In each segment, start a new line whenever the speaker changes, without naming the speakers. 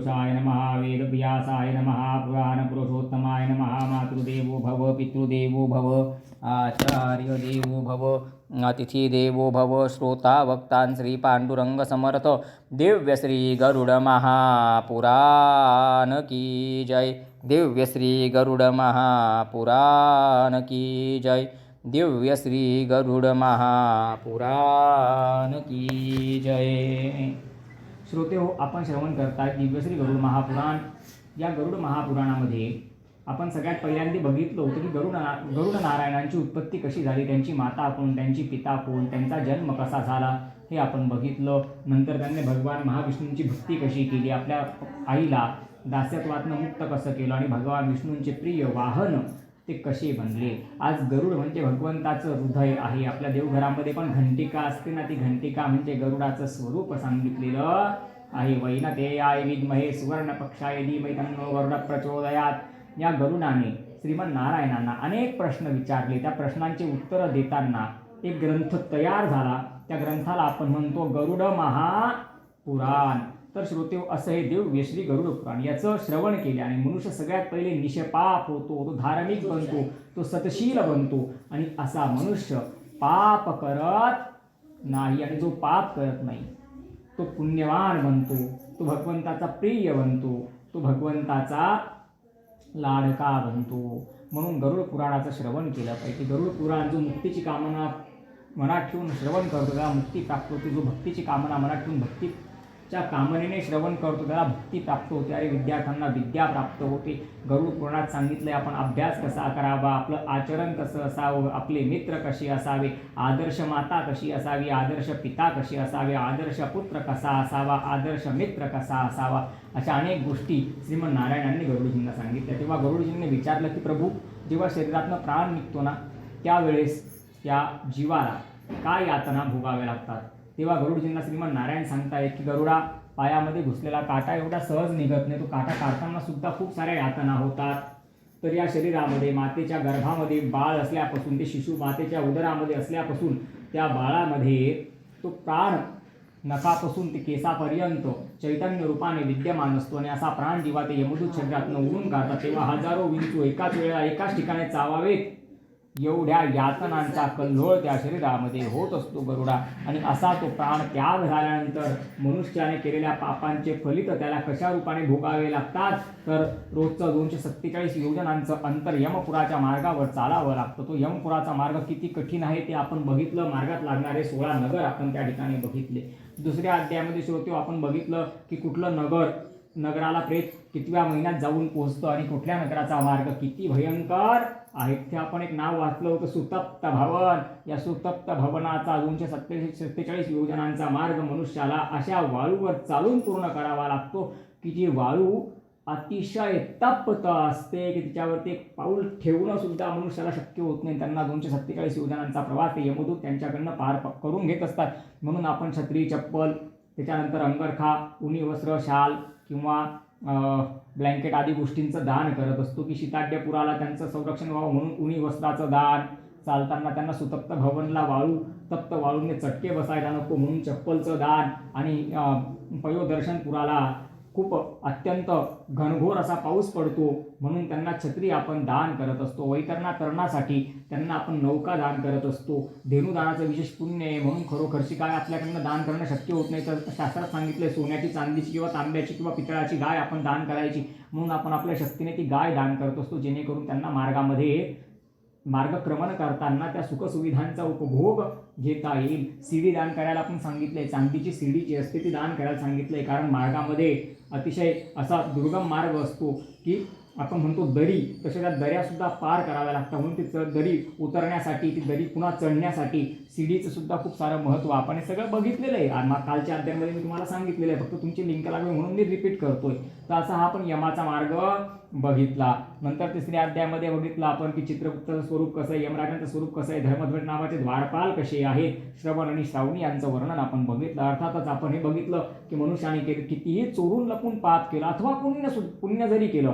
वेदपुरुषाय नमः वेदव्यासाय नमः पुराणपुरुषोत्तमाय नमः मातृदेवो भव पितृदेवो भव आचार्यदेवो भव अतिथिदेवो भव श्रोता वक्तान् श्री पांडुरंग दिव्य श्री गरुड महापुराण की जय। दिव्य श्री गरुड महापुराण की जय। दिव्य श्री गरुड महापुराण की जय। श्रोते हो आपण श्रवण करताय दिव्यश्री गरुड महापुराण. या गरुड महापुराणामध्ये आपण सगळ्यात पहिल्यांदा बघितलं होतं की गरुड ना गरुड नारायणांची उत्पत्ती कशी झाली त्यांची माता कोण त्यांची पिता कोण त्यांचा जन्म कसा झाला हे आपण बघितलं. नंतर त्यांनी भगवान महाविष्णूंची भक्ती कशी केली आपल्या आईला दास्यत्वातनं मुक्त कसं केलं आणि भगवान विष्णूंचे प्रिय वाहन ते कसे बनले? आज गरुड म्हणजे भगवंताचं हृदय आहे. आपल्या देवघरामध्ये पण घंटिका असते ना ती घंटिका म्हणजे गरुडाचं स्वरूप सांगितलेलं आहे. वैनतेयाय विद्महे सुवर्ण पक्षाय धीमहि तन्नो गरुड प्रचोदयात. या गरुडाने श्रीमन नारायणांना अनेक प्रश्न विचारले. त्या प्रश्नांची उत्तरं देताना एक ग्रंथ तयार झाला. त्या ग्रंथाला आपण म्हणतो गरुड महापुराण. तर श्रोते हो, असं हे देव व्यश्री गरुड पुराण. याचं श्रवण केले आणि मनुष्य सगळ्यात पहिले निशपाप होतो तो धार्मिक बनतो तो सतशील बनतो आणि असा मनुष्य पाप करत नाही आणि जो पाप करत नाही तो पुण्यवान बनतो तो भगवंताचा प्रिय बनतो तो भगवंताचा लाडका बनतो. म्हणून गरुड पुराणाचं श्रवण केलं पाहिजे. गरुड पुराण जो मुक्तीची कामना मनात ठेवून श्रवण करतो त्याला मुक्ती प्राप्त होते. जो भक्तीची कामना मनात ठेवून भक्ती च्या कामनेने श्रवण करतो त्याला भक्ती प्राप्त होते. आणि विद्यार्थ्यांना विद्या प्राप्त होते. गरुड पुराणात सांगितलंय आपण अभ्यास कसा करावा? आपलं आचरण कसं असावं? आपले मित्र कसे असावे? आदर्श माता कशी असावी? आदर्श पिता कशी असावे? आदर्श पुत्र कसा असावा? आदर्श मित्र कसा असावा? अशा अनेक गोष्टी श्रीमंत नारायणांनी गरुडजींना सांगितल्या. तेव्हा गरुडजींनी विचारलं की प्रभू जेव्हा शरीरातनं प्राण निघतो ना त्यावेळेस त्या जीवाला काय यातना भोगाव्या लागतात? तेव्हा गरुडजींना श्रीमान नारायण सांगतायत की गरुडा पायामध्ये घुसलेला काटा एवढा सहज निघत नाही. तो काटा काढताना सुद्धा खूप साऱ्या यातना होतात. तर या शरीरामध्ये मातेच्या गर्भामध्ये बाळ असल्यापासून ते शिशु मातेच्या उदरामध्ये असल्यापासून त्या बाळामध्ये तो प्राण नखापासून ते केसापर्यंत चैतन्य रूपाने विद्यमान असतो आणि असा प्राण जेव्हा ते यमदूत शरीरातनं उडून काढतात. तेव्हा हजारो विंचू एकाच वेळेला एकाच ठिकाणी चावावेत. एवढ्या यातनांचा कल्लोळ त्या शरीरामध्ये होत असतो गरुडा. आणि असा तो प्राण त्याग झाल्यानंतर मनुष्याने केलेल्या पापांचे फलित त्याला कशा रूपाने भोगावे लागतात? तर रोजचं दोनशे सत्तेचाळीस योजनांचं अंतर यमपुराच्या मार्गावर चालावं लागतं. तो यमपुराचा मार्ग किती कठीण आहे ते आपण बघितलं. मार्गात लागणारे सोळा नगर आपण त्या ठिकाणी बघितले. दुसऱ्या अध्यायामध्ये श्रोते आपण बघितलं की कुठलं नगर नगराला प्रेत कितव्या महिन्यात जाऊन पोहोचतं आणि कुठल्या नगराचा मार्ग किती भयंकर? आहे ते आपण एक नाव वाचलं होतं सुतप्त भवन. या सुतप्त भवनाचा दोनशे सत्ते सत्तेचाळीस योजनांचा मार्ग मनुष्याला अशा वाळूवर चालून पूर्ण करावा लागतो की जी वाळू अतिशय तप्त असते की तिच्यावरती एक पाऊल ठेवणं सुद्धा मनुष्याला शक्य होत नाही. त्यांना दोनशे सत्तेचाळीस योजनांचा प्रवास यमदूत त्यांच्याकडनं पार प- करून घेत असतात. म्हणून आपण छत्री चप्पल त्याच्यानंतर अंगरखा उनी वस्त्र शाल किंवा ब्लँकेट आदी गोष्टींचं दान करत असतो की शीताड्यपुराला त्यांचं संरक्षण व्हावं म्हणून उणी वस्त्राचं दान चालताना त्यांना सुतप्त भवनला वाळू तप्त वाळूने चटके बसायला नको म्हणून चप्पलचं दान आणि पयोदर्शनपुराला खूप अत्यंत घनघोर असा पाऊस पडतो. म्हणून त्यांना छत्री आपण दान करत असतो. वैतरणा करण्यासाठी त्यांना आपण नौका दान करत असतो. धेनुदानाचं विशेष पुण्य आहे. म्हणून खरोखरची काय आपल्याकडनं दान करणं शक्य होत नाही. तर शास्त्रात आहे सोन्याची चांदीची किंवा तांब्याची किंवा पितळाची गाय आपण दान करायची. म्हणून आपण आपल्या शक्तीने ती गाय दान करत असतो जेणेकरून त्यांना मार्गामध्ये मार्गक्रमण करताना त्या सुखसुविधांचा उपभोग घेता येईल. सीडी दान करायला आपण सांगितलंय. चांदीची सीडी जी असते ती दान करायला सांगितलं आहे कारण मार्गामध्ये अतिशय असा दुर्गम मार्ग असतो की आपण म्हणतो दरी तशा त्या दऱ्या सुद्धा पार कराव्या लागतात. म्हणून ती च- दरी उतरण्यासाठी ती दरी पुन्हा चढण्यासाठी सीडीचं सुद्धा खूप सारं महत्त्व आपण हे सगळं बघितलेलं आहे. आणि मग कालच्या अध्यायामध्ये मी तुम्हाला सांगितलेलं आहे फक्त तुमची लिंक लागली म्हणून मी रिपीट करतोय. तर असा हा आपण यमाचा मार्ग बघितला. नंतर तिसऱ्या अध्यायामध्ये बघितलं आपण की चित्रगुप्ताचं स्वरूप कसं आहे यमराजांचं स्वरूप कसं आहे धर्मध्वज नावाचे द्वारपाल कसे आहेत श्रवण आणि श्रावणी यांचं वर्णन आपण बघितलं. अर्थातच आपण हे बघितलं की मनुष्याने कितीही चोरून लपून पाप केलं अथवा पुण्य पुण्य जरी केलं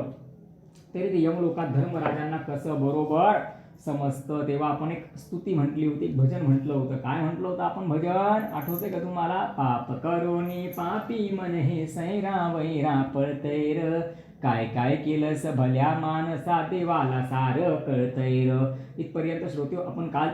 तरी ते यमलोकात धर्मराजांना कसं बरोबर समजतं तेव्हा आपण एक स्तुती म्हटली होती एक भजन म्हटलं होतं. काय म्हटलं होतं आपण? भजन आठवते का तुम्हाला? पाप करोनी पापी मन हे सैरा वैरा पळतैर काय काय केलंस भल्या मानसा देवाला सार कळतैर इथपर्यंत श्रोते आपण काल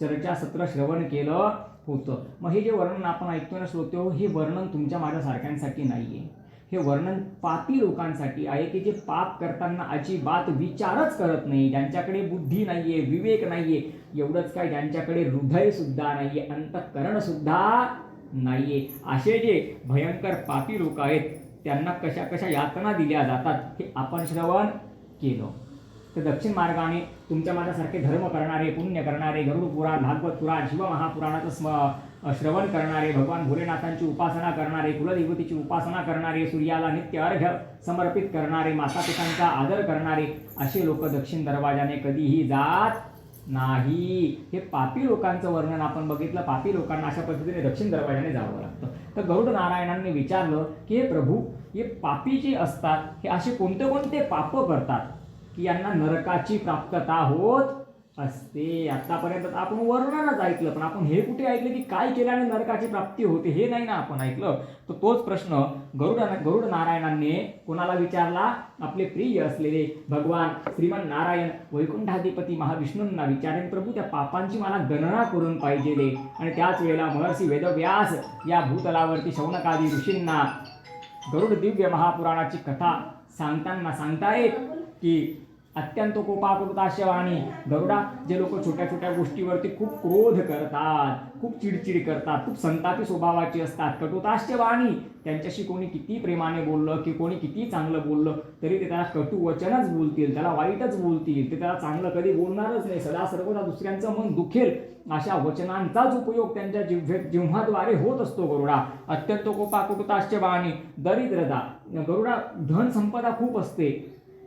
चर्चा सत्र श्रवण केलं होतं. मग हे जे वर्णन आपण ऐकतो ना श्रोते हे वर्णन तुमच्या माझ्यासारख्यांसाठी नाही नाहीये. हे वर्णन पापी लोकांसाठी आहे की जे पाप करताना अजिबात विचारच करत नाही ज्यांच्याकडे बुद्धी नाही आहे विवेक नाही आहे एवढंच काय ज्यांच्याकडे हृदयसुद्धा नाही नाहीये अंतःकरणसुद्धा नाही आहे असे जे भयंकर पापी लोक आहेत त्यांना कशा कशा यातना दिल्या जातात हे आपण श्रवण केलं. तर दक्षिण मार्गाने तुमच्या माझ्यासारखे धर्म करणारे पुण्य करणारे गरुड पुराण भागवत पुराण शिवमहापुराणाचं स्म श्रवण करणारे भगवान भोलेनाथांची उपासना करणारे कुलदेवतेची उपासना करणारे सूर्याला नित्य अर्घ्य समर्पित करणारे माता पितांचा आदर करणारे असे लोक दक्षिण दरवाजाने कधीही जात नाही. हे पापी लोकांचं वर्णन आपण बघितलं. पापी लोकांना अशा पद्धतीने दक्षिण दरवाजाने जावं लागतं. तर गरुड नारायणांनी विचारलं की हे प्रभू हे पापी जे असतात हे असे कोणते कोणते पाप करतात? की यांना नरकाची प्राप्तता होत असते. आतापर्यंत आपण वर्णनच ऐकलं पण आपण हे कुठे ऐकलं की काय केल्याने नरकाची प्राप्ती होते हे नाही ना आपण ऐकलं? तर तोच प्रश्न गरुड गरुड नारायणांनी कोणाला विचारला? आपले प्रिय असलेले भगवान श्रीमन नारायण वैकुंठाधिपती महाविष्णूंना विचारेन प्रभू त्या पापांची मला गणना करून पाहिजे आणि त्याच वेळेला महर्षी वेदव्यास या भूतलावरती शौनकादी ऋषींना गरुड दिव्य महापुराणाची कथा सांगताना सांगतायत की अत्यंत कोपाकृताशय वाणी. गरुडा जे लोक छोट्या छोट्या गोष्टीवरती खूप क्रोध करतात खूप चिडचिड करतात खूप संतापी स्वभावाची असतात कटुताश्य वाणी. त्यांच्याशी कोणी किती प्रेमाने बोललं की कोणी किती चांगलं बोललं तरी ते त्याला कटू वचनच बोलतील त्याला वाईटच बोलतील ते त्याला चांगलं कधी बोलणारच नाही. सदा सर्वदा दुसऱ्यांचं मन दुखेल. अशा वचनांचाच उपयोग त्यांच्या जिव्हे जिव्हाद्वारे होत असतो गरुडा. अत्यंत कोपाकृताश्य वाणी. दरिद्रता. गरुडा धन संपदा खूप असते.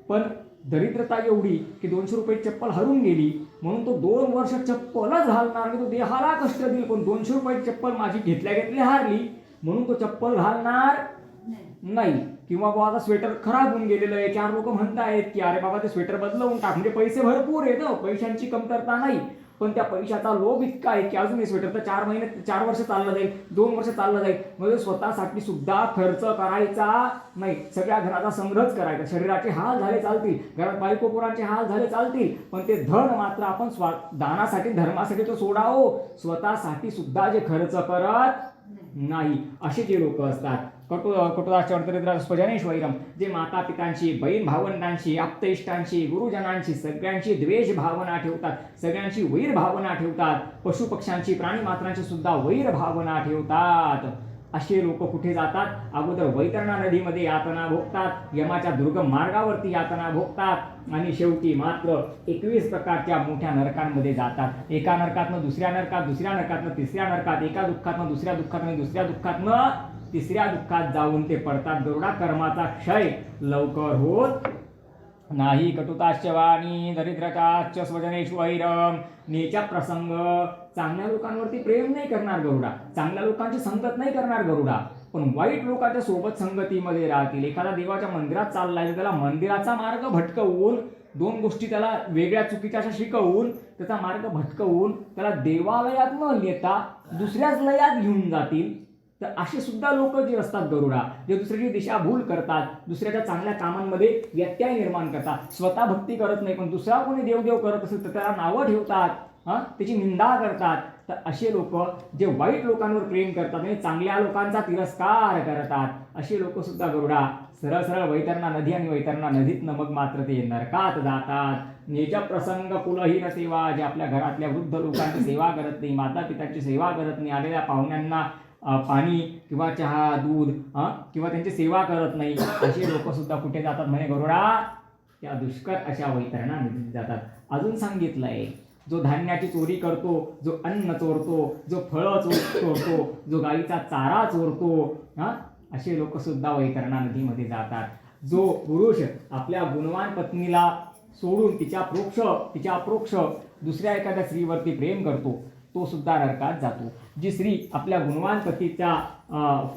पण दरिद्रता एवढी की दोनशे रुपये चप्पल हरून गेली म्हणून तो दोन वर्ष चप्पलच घालणार आणि तो देहाला कष्ट देईल पण दोनशे रुपये चप्पल माझी घेतल्या घेतल्या हारली म्हणून तो चप्पल घालणार नाही. किंवा बाबा आता स्वेटर खराब होऊन गेलेलं आहे. चार लोक म्हणतायत की अरे बाबा ते स्वेटर बदलवून टाक. म्हणजे पैसे भरपूर आहेत हं, पैशांची कमतरता नाही. पण त्या पैशाचा लोभ इतका आहे की अजून हे स्वेटर तर चार महिने चार वर्ष चाललं जाईल दोन वर्ष चाललं जाईल. म्हणजे स्वतःसाठी सुद्धा खर्च करायचा नाही. सगळ्या घराचा संग्रहच करायचा. शरीराचे हाल झाले चालतील. घरात बायको पोरांचे हाल झाले चालतील. पण ते धन मात्र आपण स्वा दानासाठी धर्मासाठी तो सोडावो. स्वतःसाठी सुद्धा जे खर्च करत नाही. असे जे लोक असतात कटु कटुराष्ट्रदरिद्र वैरम जे माता पितांशी बहीण भावंडांशी आप्तइष्टांशी गुरुजनांशी सगळ्यांची द्वेष भावना ठेवतात सगळ्यांची वैर भावना ठेवतात पशुपक्ष्यांची प्राणीमात्रांची सुद्धा वैर भावना ठेवतात. असे लोक कुठे जातात? अगोदर वैतरणा नदीमध्ये यातना भोगतात यमाच्या दुर्गम मार्गावरती यातना भोगतात आणि शेवटी मात्र एकवीस प्रकारच्या मोठ्या नरकांमध्ये जातात. एका नरकातनं दुसऱ्या नरकात दुसऱ्या नरकातनं तिसऱ्या नरकात एका दुःखातनं दुसऱ्या दुःखातनं दुसऱ्या दुःखातनं तिसऱ्या दुःखात जाऊन ते पडतात. गरुडा कर्माचा क्षय लवकर होत नाही. कटुताश्च वाणी दरिद्रताश्च स्वजनेशु ऐरम. नेचा प्रसंग. चांगल्या लोकांवरती प्रेम नाही करणार गरुडा. चांगल्या लोकांची संगत नाही करणार गरुडा. पण वाईट लोकांच्या सोबत संगतीमध्ये राहतील. एखादा देवाच्या मंदिरात चाललाय तर त्याला मंदिराचा मार्ग भटकवून दोन गोष्टी त्याला वेगळ्या चुकीच्या अशा शिकवून त्याचा मार्ग भटकवून त्याला देवालयात न नेता दुसऱ्याच लयात घेऊन जातील. तर असे सुद्धा लोक जे असतात गरुडा जे दुसऱ्याची दिशाभूल करतात दुसऱ्याच्या चांगल्या कामांमध्ये व्यत्यय निर्माण करतात. स्वतः भक्ती करत नाही पण दुसरा कोणी देवदेव करत असेल तर त्याला नावं ठेवतात हां? त्याची निंदा करतात. तर असे लोक जे वाईट लोकांवर प्रेम करतात आणि चांगल्या लोकांचा तिरस्कार करतात असे लोक सुद्धा गरुडा. सरळ सरळ वैतरणा नदी आणि वैतरणा नदीतनं मग मात्र ते नरकात जातात. निज प्रसंग कुलहीन सेवा जे आपल्या घरातल्या वृद्ध लोकांची सेवा करत नाही माता पिताची सेवा करत नाही आलेल्या पाहुण्यांना पाणी किंवा चहा दूध किंवा त्यांची सेवा करत नाही असे लोक सुद्धा कुठे जातात म्हणे गरुडा त्या दुष्कर अशा वैतरणा नदीत जातात. अजून सांगितलं आहे जो धान्याची चोरी करतो जो अन्न चोरतो जो फळं चोर चोरतो जो गाईचा चारा चोरतो हा असे लोक सुद्धा वैतरणा नदीमध्ये जातात. जो पुरुष आपल्या गुणवान पत्नीला सोडून तिच्या प्रोक्ष तिच्या अप्रोक्ष दुसऱ्या एखाद्या स्त्रीवरती प्रेम करतो तो सुद्धा नरकात जातो. जी स्त्री आपल्या गुणवान पतीच्या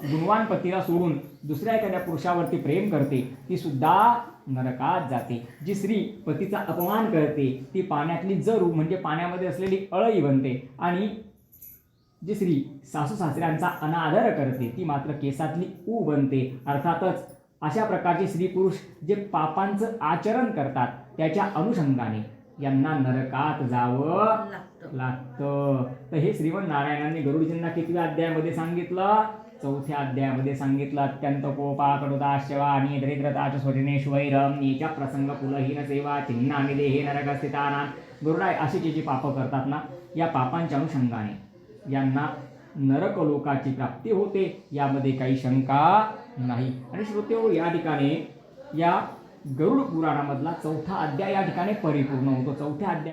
गुणवान पतीला सोडून दुसऱ्या एखाद्या पुरुषावरती प्रेम करते ती सुद्धा नरकात जाते. जी स्त्री पतीचा अपमान करते ती पाण्यातली जरू म्हणजे पाण्यामध्ये असलेली अळई बनते आणि जी स्त्री सासू सासऱ्यांचा अनादर करते ती मात्र केसातली ऊ बनते. अर्थातच अशा प्रकारचे स्त्री पुरुष जे पापांचं आचरण करतात त्याच्या अनुषंगाने यांना नरकात जावं लागतं. तर हे श्रीमंत नारायणांनी गरुडजींना कितव्या अध्यायामध्ये सांगितलं? चौथ्या अध्यायामध्ये सांगितलं अत्यंत कोपा कडुता शिवा आणि दरिद्रताच स्वजनेश्वैरम नीचा प्रसंग कुलहीन सेवा चिन्हानी देहे नरक स्थिताना गरुडाय अशी जी जी पापं करतात ना या पापांच्या अनुषंगाने यांना नरक लोकाची प्राप्ती होते यामध्ये काही शंका नाही. आणि श्रोते या ठिकाणी या गरुड पुराणामधला चौथा अध्याय या ठिकाणी परिपूर्ण होतो. चौथ्या अध्याय